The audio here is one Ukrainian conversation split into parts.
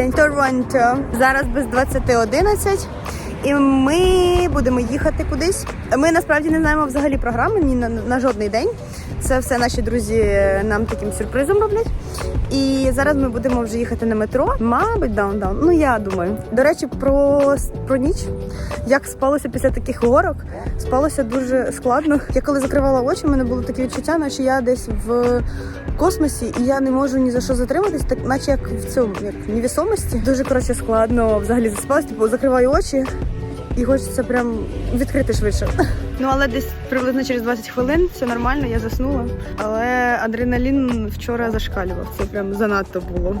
День, Торонто. Зараз без 20.11. І ми будемо їхати кудись. Ми насправді не знаємо взагалі програми ні на, на жодний день. Це все наші друзі нам таким сюрпризом роблять. І зараз ми будемо вже їхати на метро. Мабуть, даунтаун. Ну я думаю. До речі, про, про ніч. Як спалося після таких горок? Спалося дуже складно. Я коли закривала очі, в мене було таке відчуття, наче я десь в космосі, і я не можу ні за що затриматись, так наче як в цьому як в невісомості. Дуже коротше складно взагалі заспалась, типу закриваю очі. І хочеться прям відкрити швидше. Ну але десь приблизно через 20 хвилин все нормально, я заснула. Але адреналін вчора зашкалював. Це прям занадто було.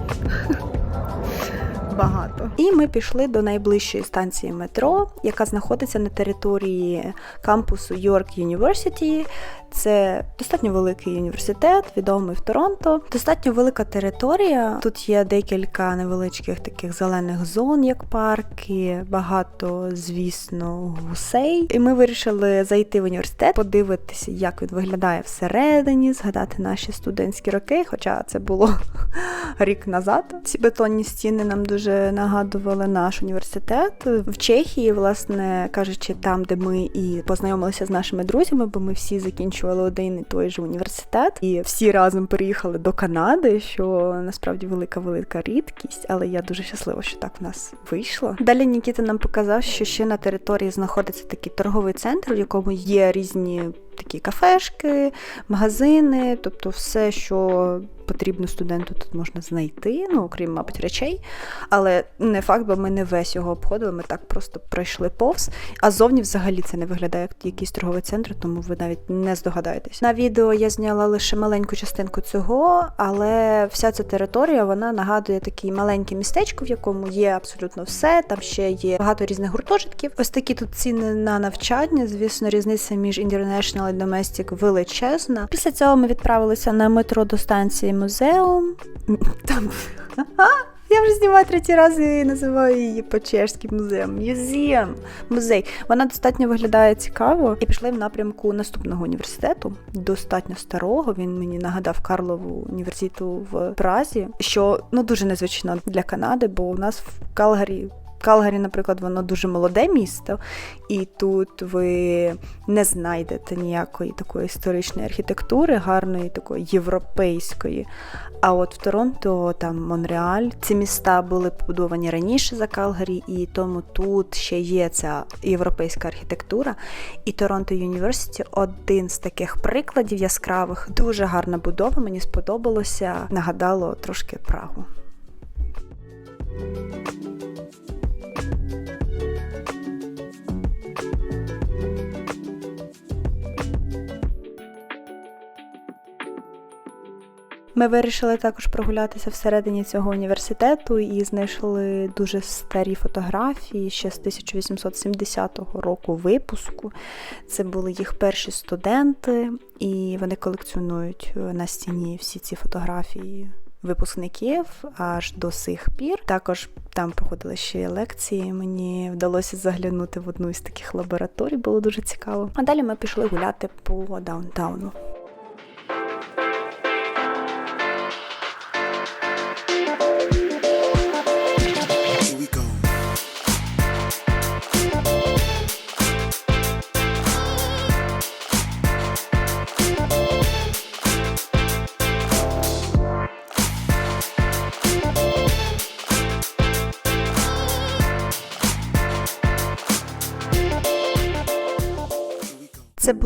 Багато. І ми пішли до найближчої станції метро, яка знаходиться на території кампусу York University. Це достатньо великий університет, відомий в Торонто. Достатньо велика територія. Тут є декілька невеличких таких зелених зон, як парки, багато, звісно, гусей. І ми вирішили зайти в університет, подивитися, як він виглядає всередині, згадати наші студентські роки. Хоча це було рік назад. Ці бетонні стіни нам дуже нагадували наш університет в Чехії, власне кажучи, там, де ми і познайомилися з нашими друзями, бо ми всі закінчували один і той же університет, і всі разом переїхали до Канади, що насправді велика велика рідкість, але я дуже щаслива, що так в нас вийшло. Далі Нікіта нам показав, що ще на території знаходиться такий торговий центр, в якому є різні такі кафешки, магазини, тобто все, що потрібно студенту, тут можна знайти, ну окрім, мабуть, речей. Але не факт, бо ми не весь його обходили, ми так просто пройшли повз. А зовні взагалі це не виглядає як якийсь торговий центр, тому ви навіть не здогадаєтесь. На відео я зняла лише маленьку частинку цього, але вся ця територія вона нагадує таке маленьке містечко, в якому є абсолютно все. Там ще є багато різних гуртожитків. Ось такі тут ціни на навчання. Звісно, різниця між International і Domestic величезна. Після цього ми відправилися на метро до станції музеум. Там я вже знімаю третій раз і називаю її по-чешськи музеєм. Музеєм. Музей. Вона достатньо виглядає цікаво. І пішли в напрямку наступного університету, достатньо старого. Він мені нагадав Карлову університету в Празі, що ну дуже незвично для Канади, бо у нас в Калгарі. Калгарі, наприклад, воно дуже молоде місто, і тут ви не знайдете ніякої такої історичної архітектури, гарної, такої європейської. А от в Торонто, там Монреаль, ці міста були побудовані раніше за Калгарі, і тому тут ще є ця європейська архітектура. І Торонто Юніверситі один з таких прикладів яскравих. Дуже гарна будова, мені сподобалося. Нагадало трошки Прагу. Ми вирішили також прогулятися всередині цього університету і знайшли дуже старі фотографії ще з 1870 року випуску. Це були їх перші студенти, і вони колекціонують на стіні всі ці фотографії. Випускників аж до сих пір. Також там проходили ще лекції. Мені вдалося заглянути в одну із таких лабораторій, було дуже цікаво. А далі ми пішли гуляти по даунтауну.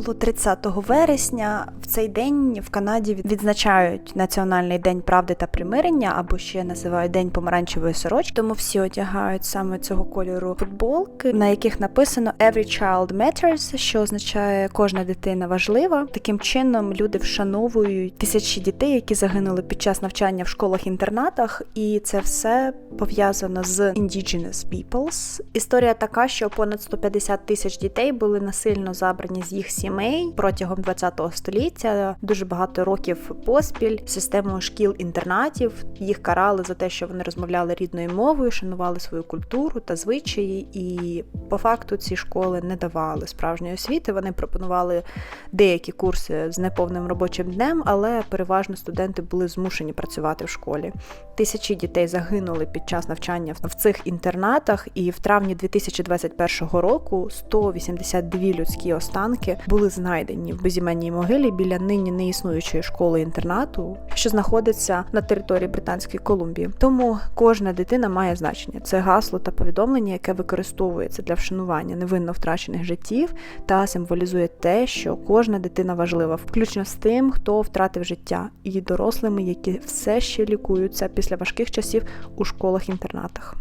Було 30 вересня. Цей день в Канаді відзначають Національний день правди та примирення, або ще називають День помаранчевої сорочки. Тому всі одягають саме цього кольору футболки, на яких написано Every child matters, що означає кожна дитина важлива. Таким чином люди вшановують тисячі дітей, які загинули під час навчання в школах-інтернатах, і це все пов'язано з Indigenous Peoples. Історія така, що понад 150 тисяч дітей були насильно забрані з їх сімей протягом 20-го століття. Дуже багато років поспіль системою шкіл-інтернатів їх карали за те, що вони розмовляли рідною мовою, шанували свою культуру та звичаї, і по факту ці школи не давали справжньої освіти. Вони пропонували деякі курси з неповним робочим днем, але переважно студенти були змушені працювати в школі. Тисячі дітей загинули під час навчання в цих інтернатах, і в травні 2021 року 182 людські останки були знайдені в безіменній могилі біля нині неіснуючої школи інтернату, що знаходиться на території Британської Колумбії. Тому кожна дитина має значення. Це гасло та повідомлення, яке використовується для вшанування невинно втрачених життів та символізує те, що кожна дитина важлива, включно з тим, хто втратив життя, і дорослими, які все ще лікуються після важких часів у школах-інтернатах.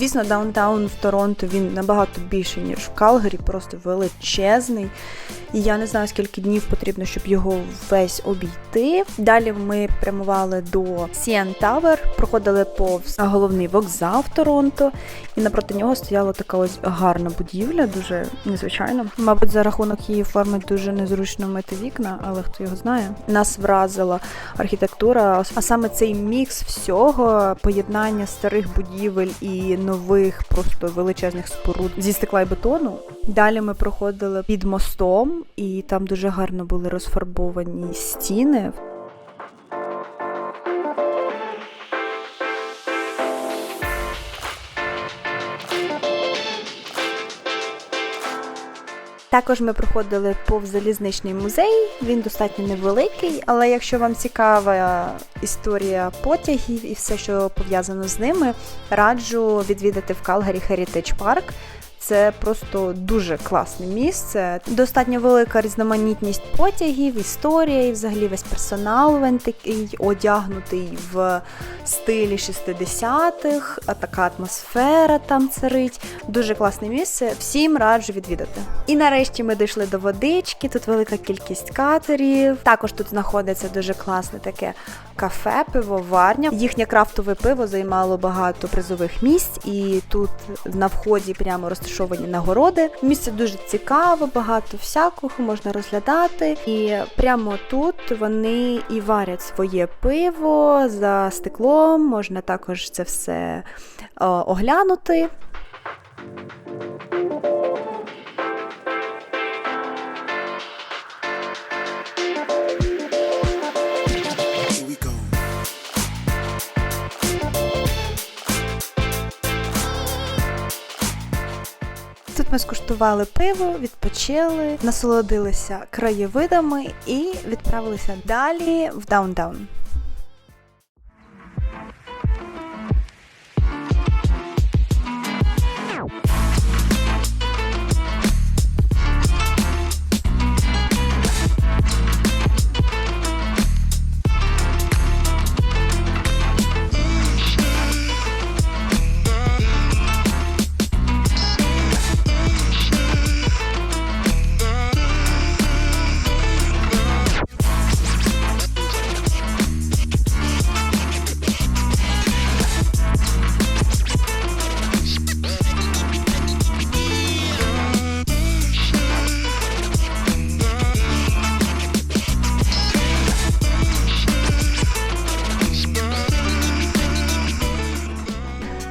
Звісно, даунтаун в Торонто він набагато більший, ніж в Калгарі, просто величезний. І я не знаю, скільки днів потрібно, щоб його весь обійти. Далі ми прямували до CN Tower, проходили повз головний вокзал в Торонто, і напроти нього стояла така ось гарна будівля, дуже незвичайна. Мабуть, за рахунок її форми дуже незручно мити вікна, але хто його знає. Нас вразила архітектура, а саме цей мікс всього, поєднання старих будівель і нових, просто величезних споруд зі стекла і бетону. Далі ми проходили під мостом, і там дуже гарно були розфарбовані стіни. Також ми проходили повз залізничний музей. Він достатньо невеликий, але якщо вам цікава історія потягів і все, що пов'язано з ними, раджу відвідати в Калгарі Heritage Park. Це просто дуже класне місце. Достатньо велика різноманітність потягів, історія, і взагалі весь персонал він такий одягнутий в стилі 60-х, а така атмосфера там царить. Дуже класне місце. Всім раджу відвідати. І нарешті ми дійшли до водички. Тут велика кількість катерів. Також тут знаходиться дуже класне таке кафе, пивоварня. Їхнє крафтове пиво займало багато призових місць, і тут на вході прямо розташовані нагороди. Місце дуже цікаве, багато всякого можна розглядати. І прямо тут вони і варять своє пиво за стеклом. Можна також це все е, оглянути. Ми скуштували пиво, відпочили, насолодилися краєвидами і відправилися далі в даунтаун.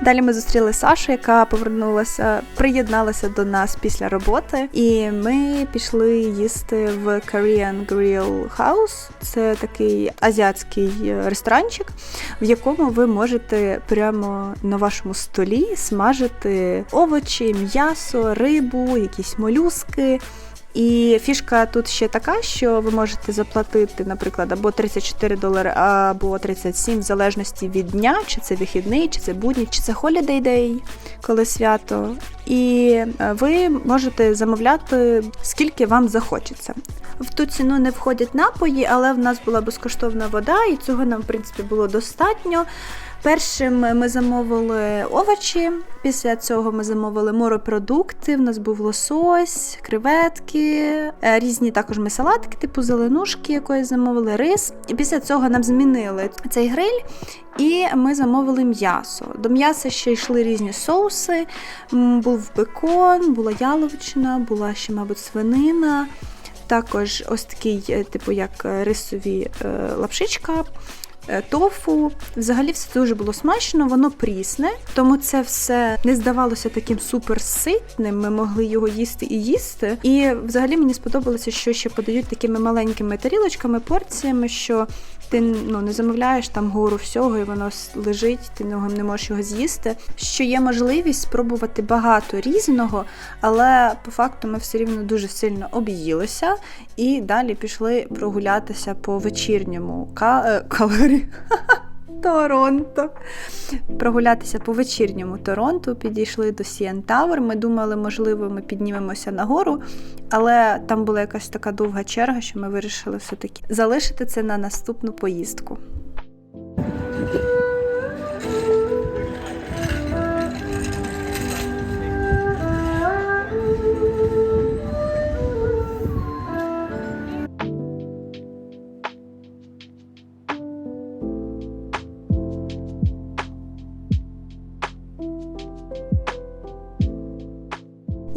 Далі ми зустріли Сашу, яка повернулася, приєдналася до нас після роботи, і ми пішли їсти в Korean Grill House. Це такий азіатський ресторанчик, в якому ви можете прямо на вашому столі смажити овочі, м'ясо, рибу, якісь молюски. І фішка тут ще така, що ви можете заплатити, наприклад, або 34 долари, або 37, в залежності від дня, чи це вихідний, чи це будні, чи це holiday day, коли свято. І е, ви можете замовляти скільки вам захочеться. В ту ціну не входять напої, але в нас була безкоштовна вода, і цього нам, в принципі, було достатньо. Першим ми замовили овочі. Після цього ми замовили морепродукти. У нас був лосось, креветки, е, різні також ми салатки, типу зеленушки якоїсь замовили, рис. І після цього нам змінили цей гриль. І ми замовили м'ясо. До м'яса ще йшли різні соуси. Був бекон, була яловичина, була ще, мабуть, свинина. Також ось такий, е, типу, як е, рисові лапшичка, тофу. Взагалі все дуже було смачно, воно прісне, тому це все не здавалося таким суперситним. Ми могли його їсти і їсти. І взагалі мені сподобалося, що ще подають такими маленькими тарілочками, порціями, що ти ну, не замовляєш там гору всього, і воно лежить, ти не можеш його з'їсти. Що є можливість спробувати багато різного, але по факту ми все рівно дуже сильно об'їлися і далі пішли прогулятися по вечірньому е, калорі. Торонто. Прогулятися по вечірньому Торонто, підійшли до Сіен Тауер. Ми думали, можливо, ми піднімемося нагору, але там була якась така довга черга, що ми вирішили все-таки залишити це на наступну поїздку.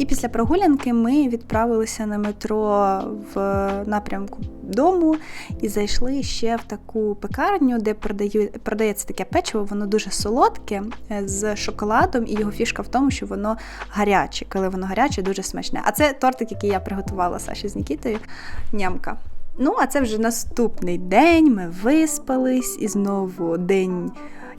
І після прогулянки ми відправилися на метро в напрямку дому і зайшли ще в таку пекарню, де продаю, продається таке печиво, воно дуже солодке е, з шоколадом, і його фішка в тому, що воно гаряче. Коли воно гаряче, дуже смачне. А це тортик, який я приготувала Саші з Нікітою. Нямка. Ну, а це вже наступний день. Ми виспались, і знову день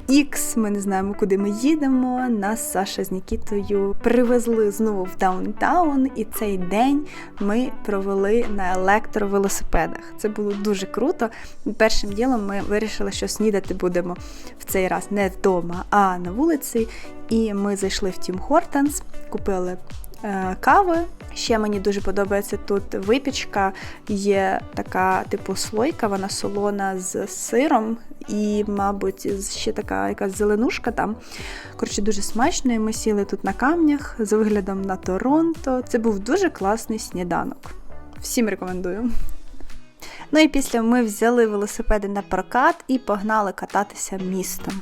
Ікс, ми не знаємо, куди ми їдемо. Нас Саша з Нікітою привезли знову в даунтаун, і цей день ми провели на електровелосипедах. Це було дуже круто. Першим ділом ми вирішили, що снідати будемо в цей раз не вдома, а на вулиці. І ми зайшли в Тім Хортонс, купили е, кави. Ще мені дуже подобається тут випічка. Є така типу слойка, вона солона з сиром і, мабуть, ще така якась зеленушка там. Коротше, дуже смачно. І ми сіли тут на камнях з виглядом на Торонто. Це був дуже класний сніданок. Всім рекомендую. Ну і після ми взяли велосипеди на прокат і погнали кататися містом.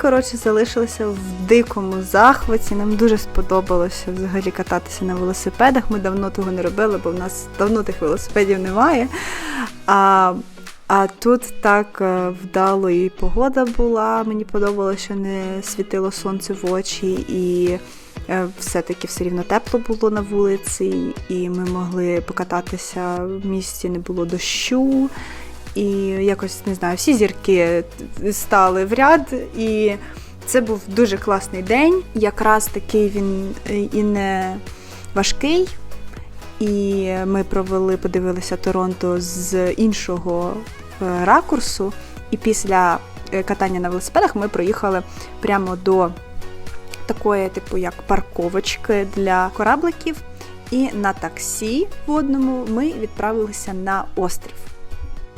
Коротше, залишилися в дикому захваті. Нам дуже сподобалося взагалі кататися на велосипедах. Ми давно того не робили, бо в нас давно тих велосипедів немає. А, а тут так е, вдало і погода була. Мені подобалося, що не світило сонце в очі, і е, все-таки все рівно тепло було на вулиці, і ми могли покататися в місті, не було дощу. І якось не знаю, всі зірки стали в ряд, і це був дуже класний день. Якраз такий він е, і не важкий. І ми провели, подивилися Торонто з іншого е, ракурсу. І після е, катання на велосипедах ми проїхали прямо до такої, типу, як парковочки для корабликів. І на таксі водному ми відправилися на острів.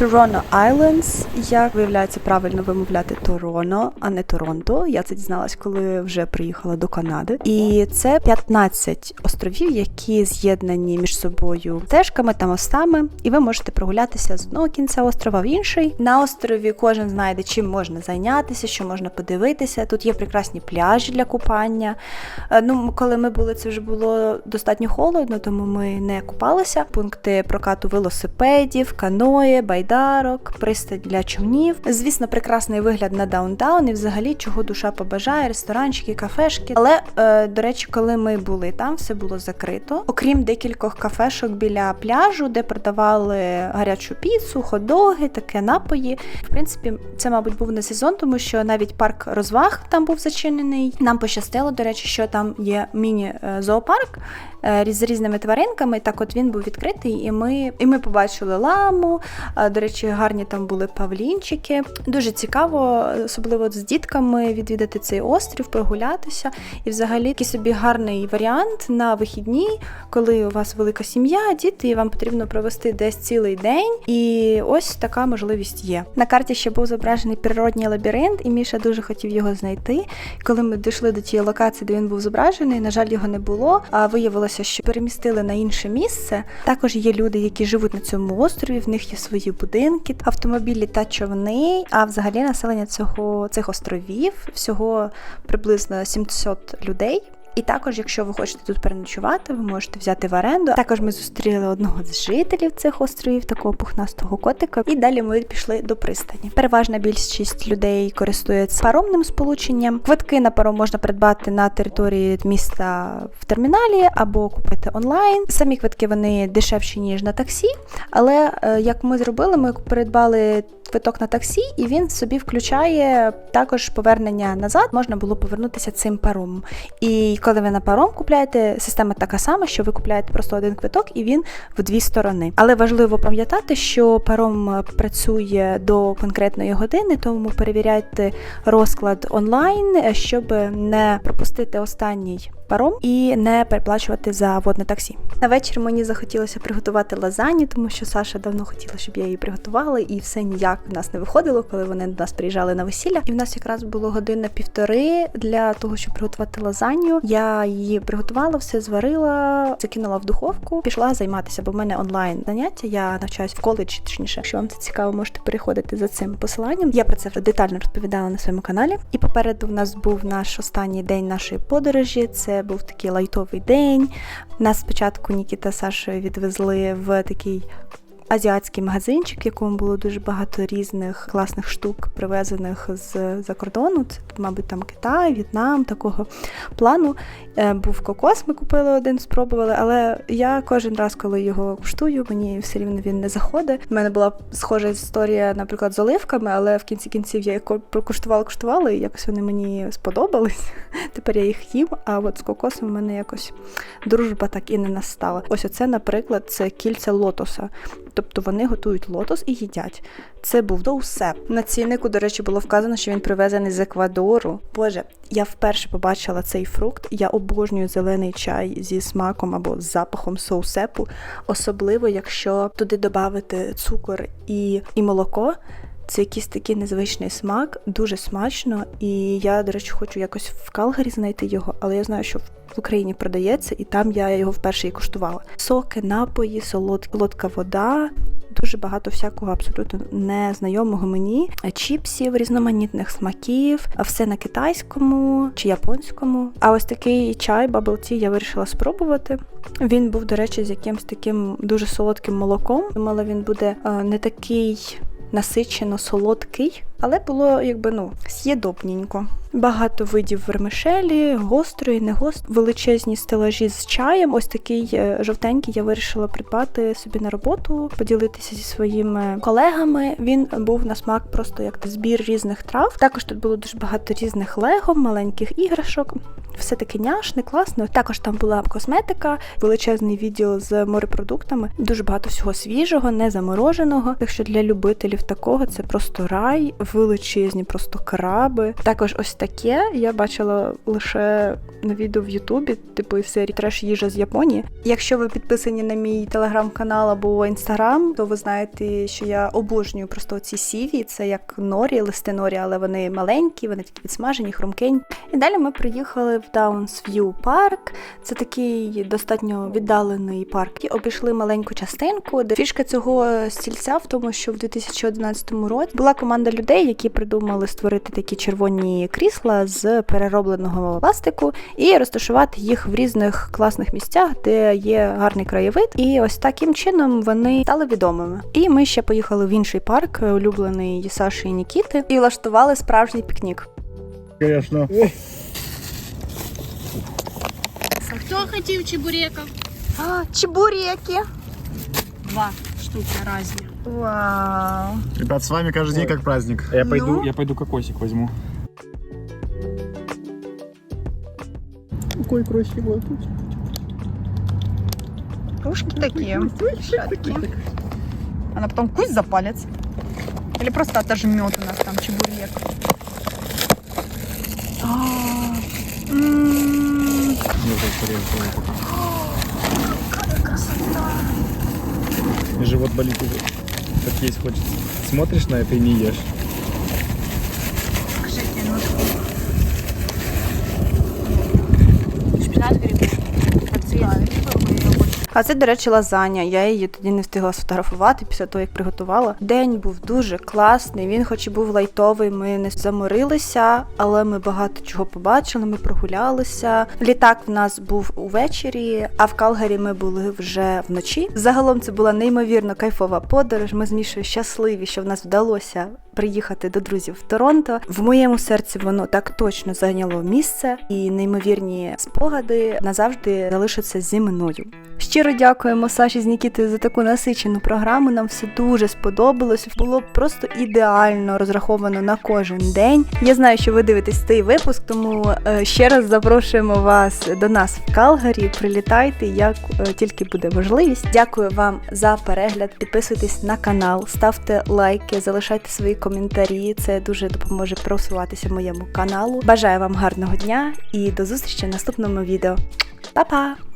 Toronto Islands. Як виявляється правильно вимовляти Тороно, а не Торонто. Я це дізналась, коли вже приїхала до Канади. І це 15 островів, які з'єднані між собою стежками та мостами. І ви можете прогулятися з одного кінця острова в інший. На острові кожен знайде, чим можна зайнятися, що можна подивитися. Тут є прекрасні пляжі для купання. Е, Ну, коли ми були, це вже було достатньо холодно, тому ми не купалися. Пункти прокату велосипедів, каної, байдарки. Байдарок, пристань для човнів. Звісно, прекрасний вигляд на даунтаун і взагалі чого душа побажає, ресторанчики, кафешки. Але е, до речі, коли ми були там, все було закрито. Окрім декількох кафешок біля пляжу, де продавали гарячу піцу, хот-доги, таке напої. В принципі, це, мабуть, був не сезон, тому що навіть парк розваг там був зачинений. Нам пощастило, до речі, що там є міні-зоопарк е, з різними тваринками. Так, от він був відкритий, і ми, і ми побачили ламу. До речі, гарні там були павлінчики. Дуже цікаво, особливо з дітками, відвідати цей острів, прогулятися. І взагалі такий собі гарний варіант на вихідні, коли у вас велика сім'я, діти, і вам потрібно провести десь цілий день. І ось така можливість є. На карті ще був зображений природній лабіринт, і Міша дуже хотів його знайти. Коли ми дійшли до тієї локації, де він був зображений, на жаль, його не було. А виявилося, що перемістили на інше місце. Також є люди, які живуть на цьому острові. В них є свої будинки, автомобілі та човни. А взагалі населення цього цих островів всього приблизно 700 людей. І також, якщо ви хочете тут переночувати, ви можете взяти в оренду. Також ми зустріли одного з жителів цих островів, такого пухнастого котика. І далі ми пішли до пристані. Переважна більшість людей користується паромним сполученням. Квитки на паром можна придбати на території міста в терміналі або купити онлайн. Самі квитки вони дешевші ніж на таксі. Але е, як ми зробили, ми придбали квиток на таксі, і він собі включає також повернення назад. Можна було повернутися цим паромом. І коли ви на паром купляєте, система така сама, що ви купляєте просто один квиток, і він в дві сторони. Але важливо пам'ятати, що паром працює до конкретної години, тому перевіряйте розклад онлайн, щоб не пропустити останній. Паром і не переплачувати за водне таксі. На вечір мені захотілося приготувати лазанью, тому що Саша давно хотіла, щоб я її приготувала, і все ніяк в нас не виходило, коли вони до нас приїжджали на весілля. І в нас якраз було година півтори для того, щоб приготувати лазанью. Я її приготувала, все зварила, закинула в духовку, пішла займатися, бо в мене онлайн заняття. Я навчаюсь в коледжі, точніше. Якщо вам це цікаво, можете переходити за цим посиланням. Я про це детально розповідала на своєму каналі. І попереду в нас був наш останній день нашої подорожі. Це був такий лайтовий день. Нас спочатку Нікіта Сашою відвезли в такий азіатський магазинчик, в якому було дуже багато різних класних штук, привезених з за кордону. Це, мабуть, там Китай, В'єтнам, такого плану. Е, Був кокос, ми купили один, спробували, але я кожен раз, коли його куштую, мені все рівно він не заходить. У мене була схожа історія, наприклад, з оливками, але в кінці кінців я їх прокуштувала, куштувала, і якось вони мені сподобались. Тепер я їх їм, а от з кокосом у мене якось дружба так і не настала. Ось оце, наприклад, це кільця лотоса. Тобто вони готують лотос і їдять. Це був доусеп. На ціннику, до речі, було вказано, що він привезений з Еквадору. Боже, я вперше побачила цей фрукт. Я обожнюю зелений чай зі смаком або з запахом соусепу, особливо якщо туди додати цукор і, і молоко. Це якийсь такий незвичний смак, дуже смачно. І я, до речі, хочу якось в Калгарі знайти його, але я знаю, що в Україні продається, і там я його вперше і куштувала. Соки, напої, солодка вода. Дуже багато всякого абсолютно незнайомого мені чіпсів, різноманітних смаків, все на китайському чи японському. А ось такий чай Bubble я вирішила спробувати. Він був, до речі, з якимсь таким дуже солодким молоком. Думала, він буде е, не такий насичено солодкий, але було якби ну з'єдобненько. Багато видів вермишелі, гострої, не величезні стелажі з чаєм. Ось такий е, жовтенький я вирішила придбати собі на роботу, поділитися зі своїми колегами. Він був на смак просто як збір різних трав. Також тут було дуже багато різних лего, маленьких іграшок. Все таки няшне, класно. Також там була косметика, величезний відділ з морепродуктами, дуже багато всього свіжого, не замороженого. Так що для любителів такого це просто рай, величезні, просто краби. Також ось таке я бачила лише на відео в Ютубі, типу із серії треш їжа з Японії. Якщо ви підписані на мій телеграм-канал або інстаграм, то ви знаєте, що я обожнюю просто ці сіві. Це як норі, листи норі, але вони маленькі, вони такі відсмажені, хрумкені. І далі ми приїхали в Downs парк. Це такий достатньо віддалений парк. І обійшли маленьку частинку. Де фішка цього стільця в тому, що в 2011 році була команда людей, які придумали створити такі червоні крісла. з переробленого пластику і розташувати їх в різних класних місцях, де є гарний краєвид. І ось таким чином вони стали відомими. І ми ще поїхали в інший парк, улюблений Саші і Нікіти, і влаштували справжній пікнік. Конечно. Хто хотів чебуреків? А, чебуреки. Два штуки різні. Вау. Ребят, с вами каждый день как праздник. Я пойду, Ну? я пойду кокосик возьму. Какой красивый тут. Ушки такие. Шатки. Она потом кусь за палец. Или просто отожмет у нас там чебурек. А, Я пока. И Живот болит уже. Как есть хочется. Смотришь на это и не ешь. А це, до речі, лазаня. Я її тоді не встигла сфотографувати після того, як приготувала. День був дуже класний. Він, хоч і був лайтовий, ми не заморилися, але ми багато чого побачили. Ми прогулялися. Літак в нас був увечері, а в Калгарі ми були вже вночі. Загалом це була неймовірно кайфова подорож. Ми з Мішою щасливі, що в нас вдалося. Приїхати до друзів в Торонто. В моєму серці воно так точно зайняло місце, і неймовірні спогади назавжди залишаться зі мною. Щиро дякуємо Саші з Нікітою за таку насичену програму. Нам все дуже сподобалось. Було просто ідеально розраховано на кожен день. Я знаю, що ви дивитесь цей випуск, тому е, ще раз запрошуємо вас до нас в Калгарі. Прилітайте, як е, тільки буде можливість. Дякую вам за перегляд. Підписуйтесь на канал, ставте лайки, залишайте свої коментарі. Це дуже допоможе просуватися моєму каналу. Бажаю вам гарного дня і до зустрічі в наступному відео. Па-па!